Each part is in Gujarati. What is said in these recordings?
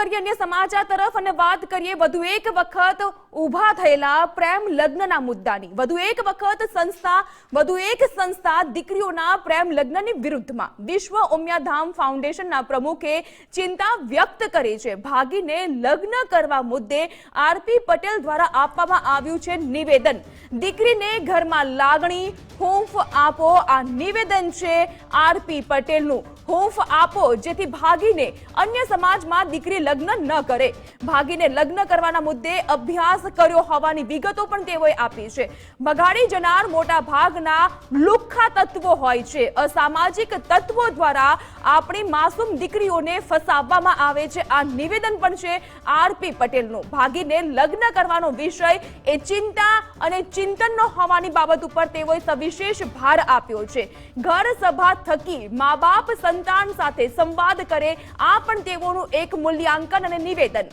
કરીએ અન્ય સમાચાર તરફ અને વાત કરીએ. વધુ એક વખત ઊભા થયેલા પ્રેમ લગ્નના મુદ્દાની. વધુ એક વખત સંસ્થા, વધુ એક સંસ્થા દીકરીઓના પ્રેમ લગ્નની વિરુદ્ધમાં. વિશ્વ ઉમિયાધામ ફાઉન્ડેશનના પ્રમુખે ચિંતા વ્યક્ત કરી છે. ભાગીને લગ્ન કરવા મુદ્દે આરપી પટેલ દ્વારા આપવામાં આવ્યું છે નિવેદન. દીકરીને ઘરમાં લાગણી, હૂંફ આપો, આ નિવેદન છે આરપી પટેલનું. હૂંફ આપો, જેથી ભાગીને અન્ય સમાજમાં દીકરી લગ્ન ન કરે. ભાગીને લગ્ન કરવાના મુદ્દે અભ્યાસ કર્યો હોવાની વિગતો પણ તેઓએ આપી છે. બગાડી જનાર મોટા ભાગના લુખ્ખા તત્વો હોય છે. અસામાજિક તત્વો દ્વારા આપણી માસૂમ દીકરીઓને ફસાવવામાં આવે છે. આ નિવેદન પણ છે આરપી પટેલનું. ભાગીને લગ્ન કરવાનો વિષય એ ચિંતા અને ચિંતનનો હોવાની બાબત ઉપર તેઓએ સવિશેષ ભાર આપ્યો છે. ઘર સભા થકી મા બાપ સંતાન સાથે સંવાદ કરે, આ પણ તેઓનું એક મૂલ્યાંકન અને નિવેદન.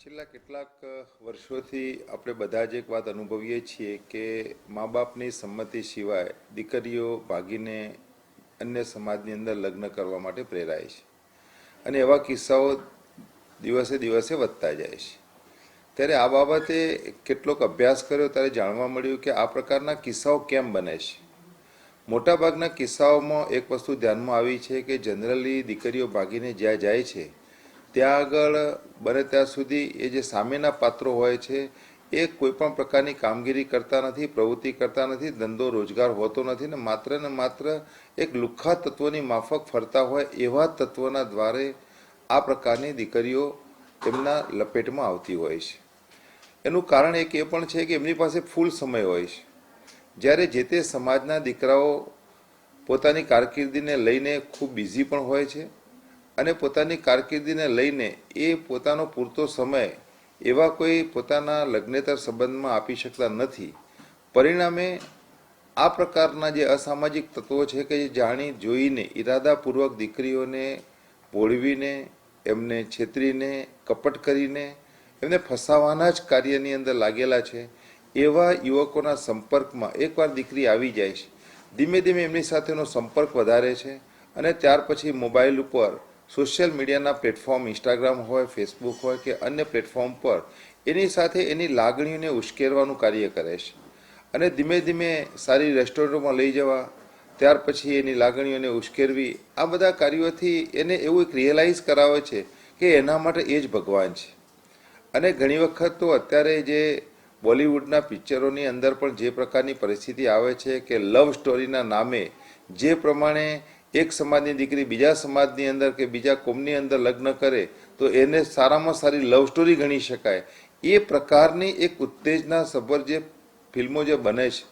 છેલ્લા કેટલાક વર્ષોથી આપણે બધા જ એક વાત અનુભવીએ છીએ કે મા બાપની સંમતિ સિવાય દીકરીઓ ભાગીને અન્ય સમાજની અંદર લગ્ન કરવા માટે પ્રેરાય છે. અને એવા કિસ્સાઓ દિવસે દિવસે વધતા જાય છે. ત્યારે આ બાબતે કેટલોક અભ્યાસ કર્યો, ત્યારે જાણવા મળ્યું કે આ પ્રકારના કિસ્સાઓ કેમ બને છે. મોટાભાગના કિસ્સાઓમાં એક વસ્તુ ધ્યાનમાં આવી છે કે જનરલી દીકરીઓ ભાગીને જ્યાં જાય છે, ત્યાં આગળ બને ત્યાં સુધી એ જે સામેના પાત્રો હોય છે, એ કોઈપણ પ્રકારની કામગીરી કરતા નથી, પ્રવૃત્તિ કરતા નથી, ધંધો રોજગાર હોતો નથી ને માત્ર ને માત્ર એક લુખ્ખા તત્વોની માફક ફરતા હોય એવા તત્વના દ્વારે આ પ્રકારની દીકરીઓ એમના લપેટમાં આવતી હોય છે. એનું કારણ એક એ પણ છે કે એમની પાસે ફૂલ સમય હોય છે. જ્યારે જે તે સમાજના દીકરાઓ પોતાની કારકિર્દીને લઈને ખૂબ બિઝી પણ હોય છે અને પોતાની કારકિર્દીને લઈને એ પોતાનો પૂરતો સમય એવા કોઈ પોતાના લગ્નેતર સંબંધમાં આપી શકતા નથી. પરિણામે આ પ્રકારના જે અસામાજિક તત્વો છે કે જે જાણી, જોઈને, ઈરાદાપૂર્વક દીકરીઓને ભોળવીને, એમને છેતરીને, કપટ કરીને, એમને ફસાવાના જ કાર્યની અંદર લાગેલા છે એવા યુવકોના સંપર્કમાં એકવાર દીકરી આવી જાય છે. ધીમે ધીમે એમની સાથેનો સંપર્ક વધારે છે અને ત્યાર પછી મોબાઈલ ઉપર સોશિયલ મીડિયાના પ્લેટફોર્મ ઇન્સ્ટાગ્રામ હોય, ફેસબુક હોય કે અન્ય પ્લેટફોર્મ પર એની સાથે એની લાગણીઓને ઉશ્કેરવાનું કાર્ય કરે છે. અને ધીમે ધીમે સારી રેસ્ટોરન્ટોમાં લઈ જવા, ત્યાર પછી એની લાગણીઓને ઉશ્કેરવી, આ બધા કાર્યોથી એને એવું એક રિયલાઇઝ કરાવે છે કે એના માટે એ જ ભગવાન છે. અને ઘણી વખત તો અત્યારે જે બોલિવૂડના પિક્ચરોની અંદર પણ જે પ્રકારની પરિસ્થિતિ આવે છે કે લવ સ્ટોરીના નામે જે પ્રમાણે એક સમાજની દીકરી બીજા સમાજની અંદર કે બીજા કોમની અંદર લગ્ન કરે, તો એને સારામાં સારી લવ સ્ટોરી ગણી શકાય. એ પ્રકારની એક ઉત્તેજના સભર જે ફિલ્મો જે બને છે,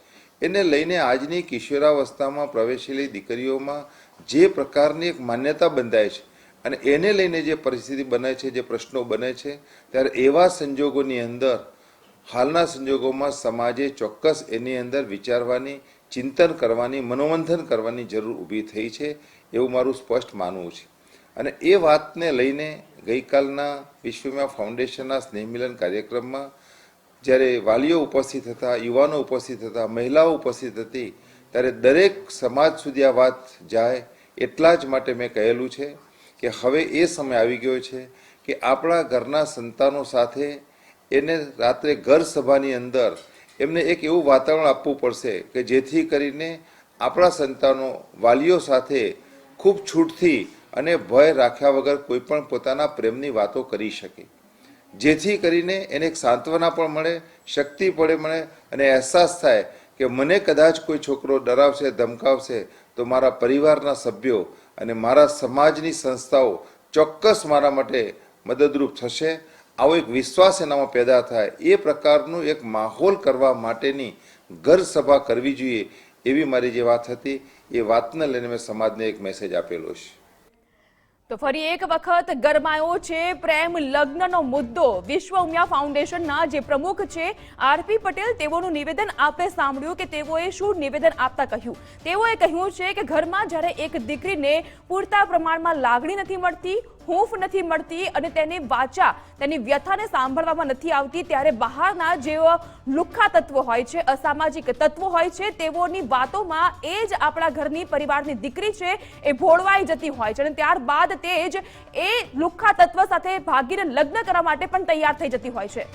એને લઈને આજની કિશોરાવસ્થામાં પ્રવેશેલી દીકરીઓમાં જે પ્રકારની એક માન્યતા બંધાય છે અને એને લઈને જે પરિસ્થિતિ બને છે, જે પ્રશ્નો બને છે, ત્યારે એવા સંજોગોની અંદર હાલના સંજોગોમાં સમાજે ચોક્કસ એની અંદર વિચારવાની, ચિંતન કરવાની, મનોમંથન કરવાની જરૂર ઊભી થઈ છે એવું મારું સ્પષ્ટ માનવું છે. અને એ વાતને લઈને ગઈકાલના વિશ્વમાં ફાઉન્ડેશનના સ્નેહમિલન કાર્યક્રમમાં જ્યારે વાલીઓ ઉપસ્થિત હતા, યુવાનો ઉપસ્થિત હતા, મહિલાઓ ઉપસ્થિત હતી, ત્યારે દરેક સમાજ સુધી આ વાત જાય એટલા જ માટે મેં કહેલું છે કે હવે એ સમય આવી ગયો છે કે આપણા ઘરના સંતાનો સાથે એને રાત્રે ઘર સભાની અંદર એમને એક એવું વાતાવરણ આપવું પડશે કે જેથી કરીને આપણા સંતાનો વાલીઓ સાથે ખૂબ છૂટથી અને ભય રાખ્યા વગર કોઈ પણ પોતાના પ્રેમની વાતો કરી શકે. જેથી કરીને એને એક સાંત્વના પણ મળે, શક્તિ પડે મળે અને અહેસાસ થાય કે મને કદાચ કોઈ છોકરો ડરાવશે, ધમકાવશે તો મારા પરિવારના સભ્યો અને મારા સમાજની સંસ્થાઓ ચોક્કસ મારા માટે મદદરૂપ થશે આવો એક વિશ્વાસ એનામાં પેદા થાય. એ પ્રકારનું એક માહોલ કરવા માટેની ઘર સભા કરવી જોઈએ એવી મારી જે વાત હતી, એ વાતને લઈને મેં સમાજને એક મેસેજ આપેલો છે. તો ફરી એક વખત ગરમાયો છે પ્રેમ લગ્નનો મુદ્દો. વિશ્વ ઉમિયા ફાઉન્ડેશનના જે પ્રમુખ છે આરપી પટેલ, તેઓનું નિવેદન આપે સાંભળ્યું કે તેઓએ શું નિવેદન આપતા કહ્યું? તેઓએ કહ્યું છે કે ઘરમાં જ્યારે એક દીકરીને પૂરતા પ્રમાણમાં લાગણી નથી મળતી હૂંફ નથી મળતી અને તેની વાચા, તેની વ્યથાને સાંભળવામાં નથી આવતી ત્યારે બહારના જેઓ લુખ્ખા તત્વો હોય છે, અસામાજિક તત્વો હોય છે, તેઓની વાતોમાં એ જ આપણા ઘરની પરિવારની દીકરી છે એ ભોળવાઈ જતી હોય છે અને ત્યારબાદ તે જ એ લુખ્ખા તત્વ સાથે ભાગીને લગ્ન કરવા માટે પણ તૈયાર થઈ જતી હોય છે.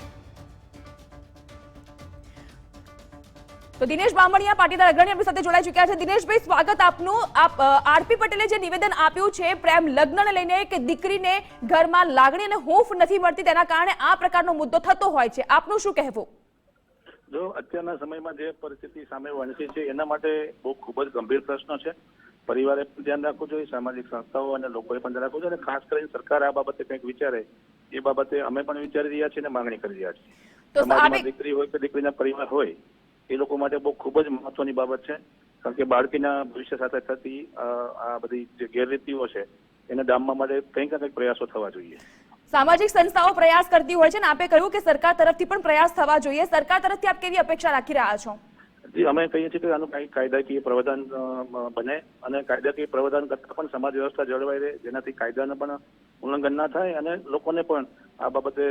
તો દિનેશ બામણિયા પાટીદાર અગ્રણી આપણી સાથે જોડાઈ ચૂક્યા છે. દિનેશભાઈ સ્વાગત આપનું. આપ આરપી પટેલે જે નિવેદન આપ્યું છે પ્રેમ લગ્નને લઈને કે દીકરીને ઘરમાં લાગણી અને હૂંફ નથી મળતી તેના કારણે આ પ્રકારનો મુદ્દો થતો હોય છે. આપનું શું કહેવું? જો અત્યારના સમયમાં જે પરિસ્થિતિ સામે વણસી છે એના માટે બહુ ખૂબ જ ગંભીર પ્રશ્ન છે. પરિવારે પણ ધ્યાન રાખવું જોઈએ સામાજિક સંસ્થાઓ અને લોકોએ પણ ધ્યાન રાખવું જોઈએ અને ખાસ કરીને સરકાર આ બાબતે કંઈક વિચારે એ બાબતે અમે પણ વિચારી રહ્યા છીએ અને માંગણી કરી રહ્યા છીએ. દીકરી હોય કે દીકરીના પરિવાર હોય એ લોકો માટે બહુ ખૂબ જ મહત્વની બાબત છે. કારણ કે બાળકીના ભવિષ્ય સાથે થતી આ બધી જે ગેરરીતિઓ છે એને ડામવા માટે કંઈક કંઈક પ્રયાસો થવા જોઈએ. સામાજિક સંસ્થાઓ પ્રયાસ કરતી હોય છે ને આપે કહ્યું કે સરકાર તરફથી પણ પ્રયાસ થવા જોઈએ. સરકાર તરફથી આપ કેવી અપેક્ષા રાખી રહ્યા છો? જી અમે કહીએ છીએ કે આનું કંઈક કાયદાકીય પ્રવધાન બને અને કાયદાકીય પ્રવધાન કરતા પણ સમાજ વ્યવસ્થા જળવાઈ રહે જેનાથી કાયદાને પણ ઉલ્લંઘન ના થાય અને લોકોને પણ આ બાબતે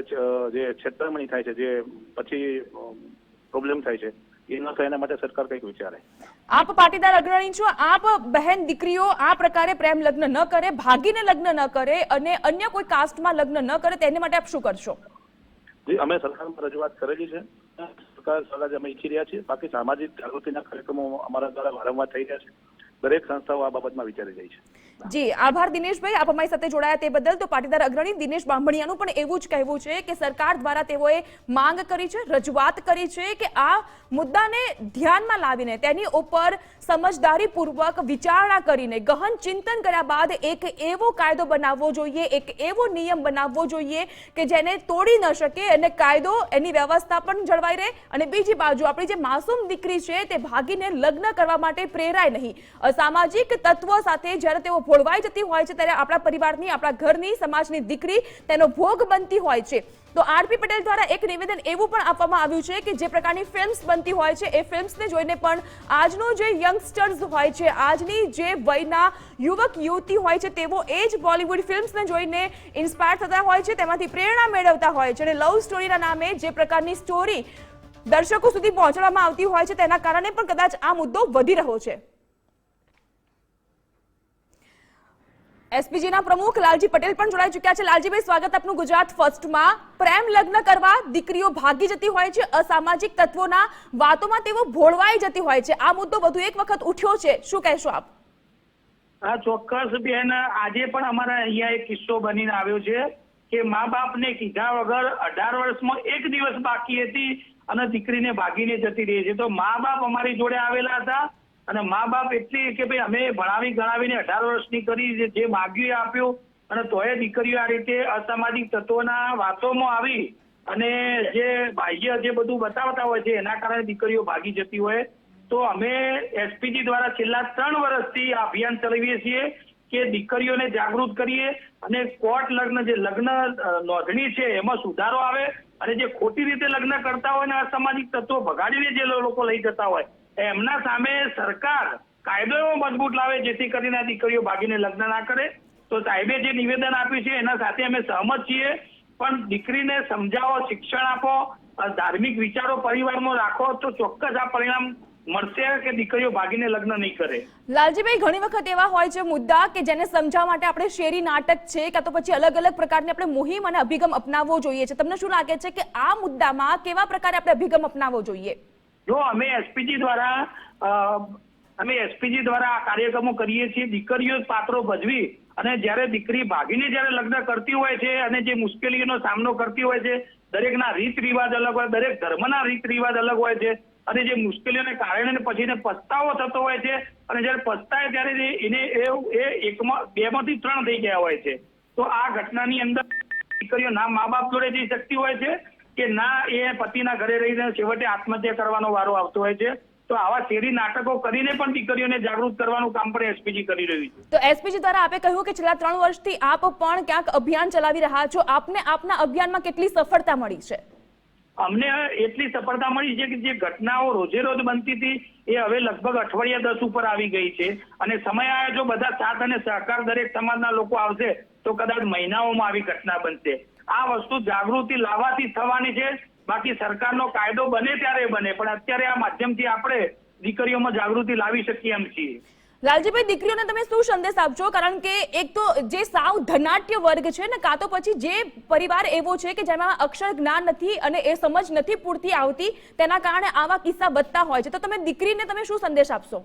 જે છેતરમણી થાય છે જે પછી પ્રોબ્લેમ થાય છે. એ ન થાય એના માટે સરકાર કંઈક વિચારે. આપ પાટીદાર અગ્રણી છો આપ બહેન દીકરીઓ આ પ્રકારે પ્રેમ લગ્ન ન કરે ભાગીને લગ્ન ન કરે અને અન્ય કોઈ કાસ્ટમાં લગ્ન ન કરે તેને માટે આપ શું કરશો? જી અમે સરકારમાં રજૂઆત કરેલી છે. સરકાર સલાહ અમે ઈચ્છી રહ્યા છીએ. બાકી સામાજિક જાગૃતિના કાર્યક્રમો અમારા દ્વારા વારંવાર થઈ રહ્યા છે. દરેક સંસ્થાઓ આ બાબતમાં વિચારી રહી છે. જી, આભાર દિનેશભાઈ. આપ અમારી સાથે જોડાયા તે બદલ તો પાટીદાર અગ્રણી દિનેશ બાંભણિયાનું પણ એવું જ કહેવું છે કે સરકાર દ્વારા તેઓએ માંગ કરી છે, રજૂઆત કરી છે કે આ મુદ્દાને ધ્યાનમાં લાવીને, તેની ઉપર સમજદારીપૂર્વક વિચારણા કરીને, ગહન ચિંતન કર્યા બાદ એક એવો કાયદો બનાવવો જોઈએ, એક એવો નિયમ બનાવવો જોઈએ કે જેને તોડી ન શકે અને કાયદો એની વ્યવસ્થા પણ જળવાઈ રહે. અને બીજી બાજુ, આપણી જે માસૂમ દીકરી છે તે ભાગીને લગ્ન કરવા માટે પ્રેરાય નહીં. અસામાજિક તત્વો સાથે જ્યારે તેઓ ભોળવાઈ જતી હોય છે ત્યારે આપણા પરિવારની, આપણા ઘરની, સમાજની દીકરી તેનો ભોગ બનતી હોય છે. તો આરપી પટેલ દ્વારા એક નિવેદન એવું પણ આપવામાં આવ્યું છે કે જે પ્રકારની ફિલ્મ્સ બનતી હોય છે, એ ફિલ્મ્સને જોઈને પણ આજનો જે યંગસ્ટર્સ હોય છે, આજની જે વયના યુવક, યુવતી હોય છે, તેઓ એ જ બોલિવૂડ ફિલ્મ્સને જોઈને ઇન્સ્પાયર થતા હોય છે, તેમાંથી પ્રેરણા મેળવતા હોય છે. અને લવ સ્ટોરીના નામે જે પ્રકારની સ્ટોરી દર્શકો સુધી પહોંચાડવામાં આવતી હોય છે, તેના કારણે પણ કદાચ આ મુદ્દો વધી રહ્યો છે. એસપીજીના પ્રમુખ લાલજી પટેલ પણ જોડાઈ ચૂક્યા છે. લાલજીભાઈ, સ્વાગત આપનું ગુજરાત ફર્સ્ટમાં. પ્રેમ લગ્ન કરવા દીકરીઓ ભાગી જતી હોય છે. અસામાજિક તત્વોના વાતોમાં તેઓ ભોળવાઈ જતી હોય છે. આ મુદ્દો વધુ એક વખત ઉઠ્યો છે. શું કહેશો આપ? હા, ચોક્કસ બેન. આજે પણ અમારા અહીંયા એક કિસ્સો બનીને આવ્યો છે કે મા બાપને કીધા વગર અઢાર વર્ષમાં એક દિવસ બાકી હતી અને દીકરીને ભાગીને જતી રહી છે. તો મા બાપ અમારી જોડે આવેલા હતા. અને મા બાપ એટલી કે ભાઈ અમે ભણાવી ગણાવીને અઢાર વર્ષની કરી જે- માગ્યું આપ્યું, અને તોય દીકરીઓ આ રીતે અસામાજિક તત્વોના વાતોમાં આવી અને જે બાહ્ય જે બધું બતાવતા હોય છે, એના કારણે દીકરીઓ ભાગી જતી હોય. તો અમે એસપીજી દ્વારા છેલ્લા ત્રણ વર્ષથી આ અભિયાન ચલાવીએ છીએ કે દીકરીઓને જાગૃત કરીએ અને કોર્ટ લગ્ન જે લગ્ન નોંધણી છે, એમાં સુધારો આવે અને જે ખોટી રીતે લગ્ન કરતા હોય ને અસામાજિક તત્વો ભગાડીને જે લોકો લઈ જતા હોય એમના સામે સરકાર કાયદો એવો મજબૂત લાવે, જેથી કરીને આ દીકરીઓ ભાગીને લગ્ન ના કરે. તો સાહેબે જે નિવેદન આપ્યું છે, એના સાથે અમે સહમત છીએ. પણ દીકરીને સમજાવો, શિક્ષણ આપો ધાર્મિક વિચારો પરિવારમાં રાખો, તો ચોક્કસ આ પરિણામ મળશે કે દીકરીઓ ભાગીને લગ્ન નહીં કરે. લાલજીભાઈ, ઘણી વખત એવા હોય છે મુદ્દા કે જેને સમજાવવા માટે આપણે શેરી નાટક છે, કાં તો પછી અલગ અલગ પ્રકારની આપણે મુહિમ અને અભિગમ અપનાવવો જોઈએ છે. તમને શું લાગે છે કે આ મુદ્દામાં કેવા પ્રકારે આપણે અભિગમ અપનાવવો જોઈએ? જો અમે એસપીજી દ્વારા અમે એસપીજી દ્વારા આ કાર્યક્રમો કરીએ છીએ, દીકરીઓ પાત્રો ભજવી અને જ્યારે દીકરી ભાગીને જ્યારે લગ્ન કરતી હોય છે અને જે મુશ્કેલીઓનો સામનો કરતી હોય છે, દરેકના રીત રિવાજ અલગ હોય, દરેક ધર્મના રીત રિવાજ અલગ હોય છે અને જે મુશ્કેલીઓને કારણે પછી પસ્તાવો થતો હોય છે અને જ્યારે પસ્તાય ત્યારે એને એ એ એકમાં, બેમાંથી ત્રણ થઈ ગયા હોય છે. તો આ ઘટનાની અંદર દીકરીઓ ના મા બાપ જોડે જઈ શકતી હોય છે કે ના એ પતિના ઘરે રહીને છેવટે આત્મહત્યા કરવાનો વારો આવતો હોય છે. તો આવા શેરી નાટકો કરીને પણ દીકરીઓને જાગૃત કરવાનું કામ પણ એસપીજી કરી રહ્યું છે. તો એસપીજી દ્વારા આપે કહ્યું કે છેલ્લા ત્રણ વર્ષથી આપ પણ ક્યાંક અભિયાન ચલાવી રહ્યા છો. આપને આપના અભિયાનમાં કેટલી સફળતા મળી છે? અમને એટલી સફળતા મળી છે કે જે ઘટનાઓ રોજે રોજ બનતી હતી એ હવે લગભગ અઠવાડિયા દસ ઉપર આવી ગઈ છે. અને સમય આવ્યો જો બધા સાથ અને સહકાર દરેક સમાજના લોકો આવશે તો કદાચ મહિનાઓમાં આવી ઘટના બનશે. આ વસ્તુ જાગૃતિ લાવવાથી થવાની છે. બાકી સરકારનો કાયદો બને ત્યારે બને પણ અત્યારે આ માધ્યમથી આપણે દીકરીઓમાં જાગૃતિ લાવી શકીએ એમ છીએ. લાલજીભાઈ દીકરીઓને તમે શું સંદેશ આપશો? કારણ કે એક તો જે સાવ ધનાટ્ય વર્ગ છે ને કાં તો પછી જે પરિવાર એવો છે કે જેમાં અક્ષર જ્ઞાન નથી અને એ સમજ નથી પૂરતી આવતી તેના કારણે આવા કિસ્સા બનતા હોય છે. તો તમે દીકરીને તમે શું સંદેશ આપશો?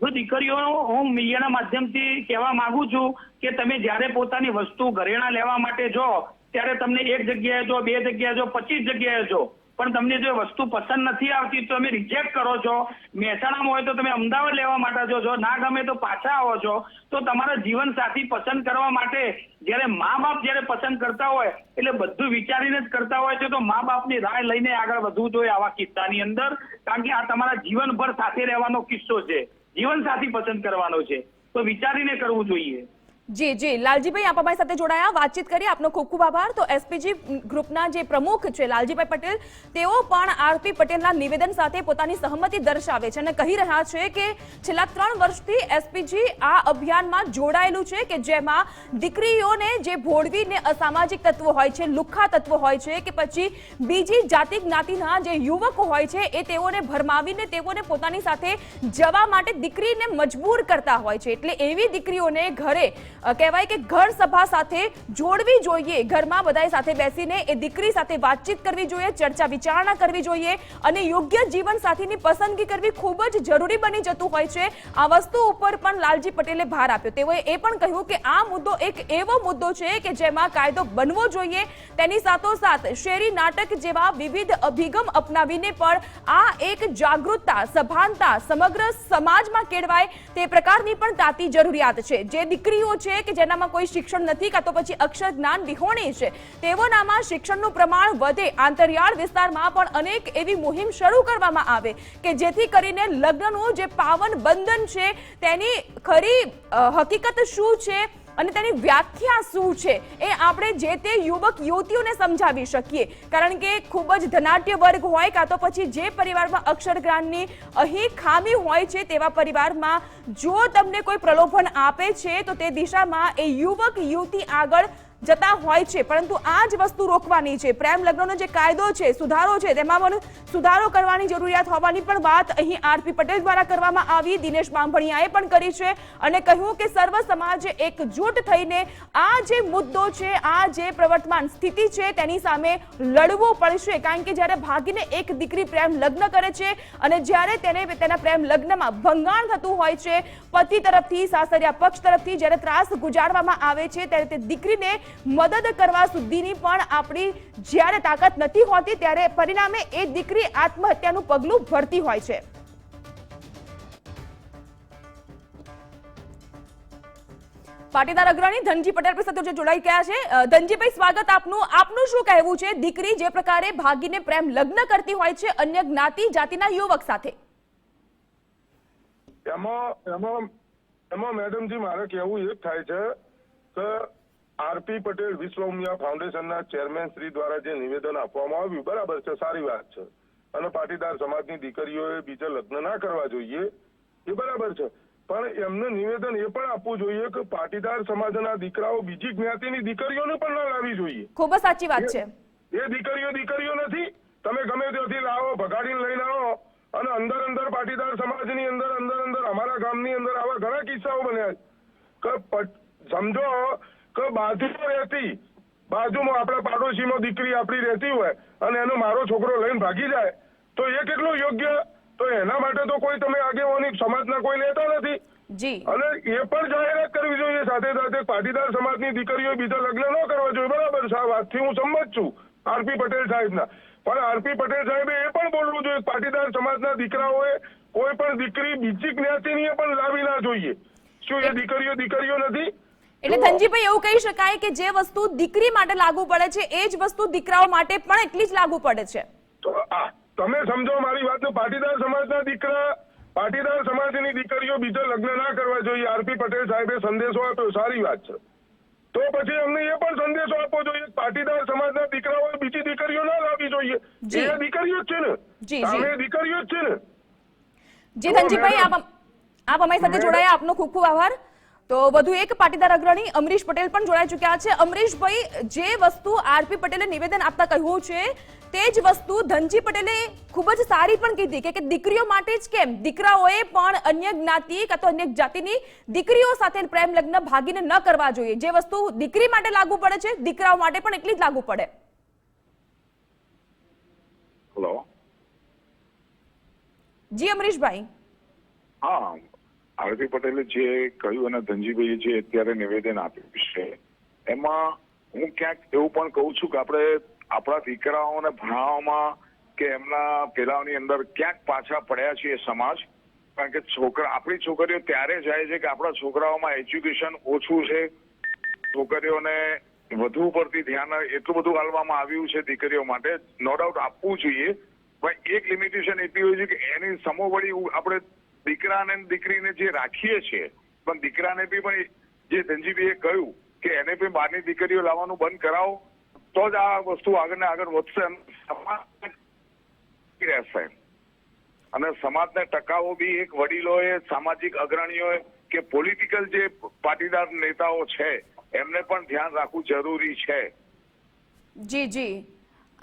જો દીકરીઓ હું મીડિયાના માધ્યમથી કહેવા માંગુ છું કે તમે જ્યારે પોતાની વસ્તુ ઘરેણા લેવા માટે જો ત્યારે તમને એક જગ્યાએ જો, બે જગ્યાએ જો, પચીસ જગ્યાએ જો, પણ તમને જો વસ્તુ પસંદ નથી આવતી તો તમે રિજેક્ટ કરો છો. મહેસાણામાં હોય તો તમે અમદાવાદ લેવા માટે જો છો ના ગમે તો પાછા આવો છો. તો તમારા જીવન સાથી પસંદ કરવા માટે જ્યારે મા બાપ જ્યારે પસંદ કરતા હોય, એટલે બધું વિચારીને જ કરતા હોય છે, તો મા બાપની રાય લઈને આગળ વધવું જોઈએ આવા કિસ્સાની અંદર. કારણ કે આ તમારા જીવનભર સાથે રહેવાનો કિસ્સો છે. જીવન સાથી પસંદ કરવાનો છે. તો વિચારીને કરવું જોઈએ. જી જી. લાલજીભાઈ આપ અમારી સાથે જોડાયા. વાતચીત કરી. આપનો ખૂબ ખૂબ આભાર. તો એસપીજી ગ્રુપના જે પ્રમુખ છે લાલજીભાઈ પટેલ, તેઓ પણ આરપી પટેલના નિવેદન સાથે પોતાની સહમતિ દર્શાવે છે અને કહી રહ્યા છે કે છેલ્લા ત્રણ વર્ષથી એસપીજી આ અભિયાનમાં જોડાયેલું છે કે જેમાં દીકરીઓને જે ભોળવીને અસામાજિક તત્વો હોય છે, લુખ્ખા તત્વો હોય છે કે પછી બીજી જાતિ જ્ઞાતિના જે યુવકો હોય છે, એ તેઓને ભરમાવીને તેઓને પોતાની સાથે જવા માટે દીકરીને મજબૂર કરતા હોય છે. એટલે એવી દીકરીઓને ઘરે કહેવાય કે ઘર સભા સાથે જોડવી જોઈએ. ઘરમાં બધાએ સાથે બેસીને એ દીકરી સાથે વાતચીત કરવી જોઈએ, ચર્ચા વિચારણા કરવી જોઈએ અને યોગ્ય જીવન સાથીની પસંદગી કરવી ખૂબ જ જરૂરી બની જતું હોય છે. આ વસ્તુ ઉપર પણ લાલજી પટેલે ભાર આપ્યો. તેઓએ એ પણ કહ્યું કે આ મુદ્દો એક એવો મુદ્દો છે કે જેમાં કાયદો બનવો જોઈએ. તેની સાથોસાથ શેરી નાટક જેવા વિવિધ અભિગમ અપનાવીને પણ આ એક જાગૃતતા, સભાનતા સમગ્ર સમાજમાં કેળવાય તે પ્રકારની પણ તાતી જરૂરિયાત છે. જે દીકરીઓ છે કે જેનામાં કોઈ શિક્ષણ નથી કાં તો પછી અક્ષર જ્ઞાન વિહોણી છે. તેઓનામાં શિક્ષણનું પ્રમાણ વધે. આંતરિયાળ વિસ્તારમાં પણ અનેક એવી મુહિમ શરૂ કરવામાં આવે કે જેથી કરીને લગ્નનું જે પાવન બંધન છે તેની ખરી હકીકત શું છે? અને તેની વ્યાખ્યા શું છે એ આપણે જે તે યુવક યુવતીઓને સમજાવી શકીએ. કારણ કે ખૂબ જ ધનાટ્ય વર્ગ હોય કાં તો પછી જે પરિવારમાં અક્ષર જ્ઞાનની અહીં ખામી હોય છે તેવા પરિવારમાં જો તમને કોઈ પ્રલોભન આપે છે તો તે દિશામાં એ યુવક યુવતી આગળ જતા હોય છે, પરંતુ આ જ વસ્તુ રોકવાની છે. પ્રેમ લગ્નનો જે કાયદો છે, સુધારો છે, તેમાં પણ સુધારો કરવાની જરૂરિયાત હોવાની પણ વાત અહીં આરપી પટેલ દ્વારા કરવામાં આવી. દિનેશ બાંભણિયાએ પણ કરી છે અને કહ્યું કે સર્વ સમાજે એકજૂટ થઈને આ જે મુદ્દો છે, આ જે પ્રવર્તમાન સ્થિતિ છે, તેની સામે લડવું પડશે. કારણ કે જ્યારે ભાગીને એક દીકરી પ્રેમ લગ્ન કરે છે અને જ્યારે તેને તેના પ્રેમ લગ્નમાં ભંગાણ થતું હોય છે, પતિ તરફથી, સાસરિયા પક્ષ તરફથી જ્યારે ત્રાસ ગુજારવામાં આવે છે, ત્યારે તે દીકરીને મદદ કરવા સુધીની પણ આપણી જ્યારે તાકાત નથી હોતી ત્યારે પરિણામે એ દીકરી આત્મહત્યાનું પગલું ભરતી હોય છે. પાટીદાર અગ્રણી ધનજી પટેલ પ્રસાદ જે જોડાઈ ગયા છે. ધનજીભાઈ, સ્વાગત આપનું. આપનું શું કહેવું છે? દીકરી જે પ્રકારે ભાગીને પ્રેમ લગ્ન કરતી હોય છે, અન્ય જ્ઞાતિ જાતિના યુવક સાથે? એમાં એમાં એમાં મેડમજી, મારે કહેવું એ જ થાય છે કે આરપી પટેલ વિશ્વ ઉમિયા ફાઉન્ડેશનના ચેરમેન શ્રી દ્વારા જે નિવેદન આપવામાં આવ્યું બરાબર છે સારી વાત છે. અને પાટીદાર સમાજની દીકરીઓએ બીજા લગ્ન ના કરવા જોઈએ એ બરાબર છે. પણ એમને નિવેદન એ પણ આપવું જોઈએ કે પાટીદાર સમાજના દીકરાઓ બીજી જ્ઞાતિની દીકરીઓને પણ ના લાવવી જોઈએ. ખૂબ જ સાચી વાત છે. એ દીકરીઓ દીકરીઓ નથી. તમે ગમે ત્યાંથી લાવો ભગાડીને લઈને આવો અને અંદર અંદર પાટીદાર સમાજની અંદર અંદર અંદર અમારા ગામની અંદર આવા ઘણા કિસ્સાઓ બન્યા છે. કે સમજો કે બાજુમાં રહેતી બાજુમાં આપણા પાડોશીમાં દીકરી આપણી રહેતી હોય અને એનો મારો છોકરો લઈને ભાગી જાય તો એ કેટલું યોગ્ય? તો એના માટે તો કોઈ તમે આગેવાની સમાજના કોઈ લેતા નથી. જી. અને એ પણ જાહેરાત કરવી જોઈએ સાથે સાથે પાટીદાર સમાજની દીકરીઓ બીજા લગ્ન ન કરવા જોઈએ. બરાબર આ વાતથી હું સંમત છું આરપી પટેલ સાહેબના. પણ આરપી પટેલ સાહેબે એ પણ બોલવું જોઈએ પાટીદાર સમાજના દીકરાઓએ કોઈ પણ દીકરી બીજી જ્ઞાતિની પણ લાવી ના જોઈએ. શું એ દીકરીઓ દીકરીઓ નથી? એટલે ધનજીભાઈ એવું કહી શકાય કે જે વસ્તુ દીકરી માટે લાગુ પડે છે એ જ વસ્તુ દીકરાઓ માટે પણ એટલી જ લાગુ પડે છે. તમે સમજો મારી વાત પાટીદાર સમાજના દીકરા પાટીદાર સમાજની દીકરીઓ બીજા લગ્ન ના કરવા જોઈએ. આરપી પટેલ સાહેબે સંદેશો આપ્યો સારી વાત છે. તો પછી અમને એ પણ સંદેશો આપવો જોઈએ પાટીદાર સમાજના દીકરાઓ બીજી દીકરીઓ ના લાવવી જોઈએ. જી. એ દીકરીઓ જ છે ને. સામે દીકરીઓ જ છે ને. જી ધનજીભાઈ આપ આપ અમારી સાથે જોડાયા. આપનો ખૂબ ખૂબ આભાર. તો વધુ એક પાટીદાર અગ્રણી અમરીશ પટેલ પણ જોડાઈ ચુક્યા છે. અમરીશભાઈ જે વસ્તુ આરપી પટેલે નિવેદન આપતા કહ્યું છે તે જ વસ્તુ ધનજી પટેલે ખૂબ જ સારી પણ કીધી કે- દીકરીઓ માટે જ કેમ? દીકરાઓએ પણ અન્ય જ્ઞાતિ કાં તો અન્ય જાતિની દીકરીઓ સાથે પ્રેમ લગ્ન ભાગીને ન કરવા જોઈએ. જે વસ્તુ દીકરી માટે લાગુ પડે છે દીકરાઓ માટે પણ એટલી જ લાગુ પડે. હેલો જી અમરીશભાઈ. હા. આરતી પટેલે જે કહ્યું અને ધનજીભાઈએ જે અત્યારે નિવેદન આપ્યું છે, એમાં હું ક્યાંક એવું પણ કહું છું કે આપણે આપણા દીકરાઓને ભણાવવામાં કે એમના પેલાઓની અંદર ક્યાંક પાછા પડ્યા છીએ સમાજ. કારણ કે છોકરા, આપણી છોકરીઓ ત્યારે જાય છે કે આપણા છોકરાઓમાં એજ્યુકેશન ઓછું છે. છોકરીઓને વધુ પડતી ધ્યાન એટલું બધું હાલવામાં આવ્યું છે દીકરીઓ માટે. નો ડાઉટ આપવું જોઈએ. પણ એક લિમિટેશન એટલી હોય છે કે એની સમોવડી આપણે દીકરાને દીકરીને જે રાખીએ છીએ, પણ દીકરાને બી પણ જે ધનજીભાઈએ કહ્યું કે એને પણ બહારની દીકરીઓ લાવવાનું બંધ કરાવો, તો જ આ વસ્તુ આગળ ને આગળ વધશે રહેશે. અને સમાજને ટકાવો બી એક વડીલોએ, સામાજિક અગ્રણીઓએ કે પોલિટિકલ જે પાટીદાર નેતાઓ છે, એમને પણ ધ્યાન રાખવું જરૂરી છે. જી જી.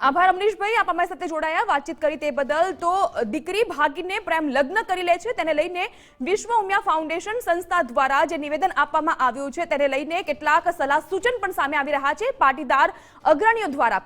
આભાર અમરીશભાઈ આપ અમારી સાથે જોડાયા, વાતચીત કરી તે બદલ. તો દીકરી ભાગીને પ્રેમ લગ્ન કરી લે છે, તેને લઈને વિશ્વ ઉમિયા ફાઉન્ડેશન સંસ્થા દ્વારા જે નિવેદન આપવામાં આવ્યું છે, તેને લઈને કેટલાક સલાહ સૂચન પણ સામે આવી રહ્યા છે. પાટીદાર અગ્રણીઓ દ્વારા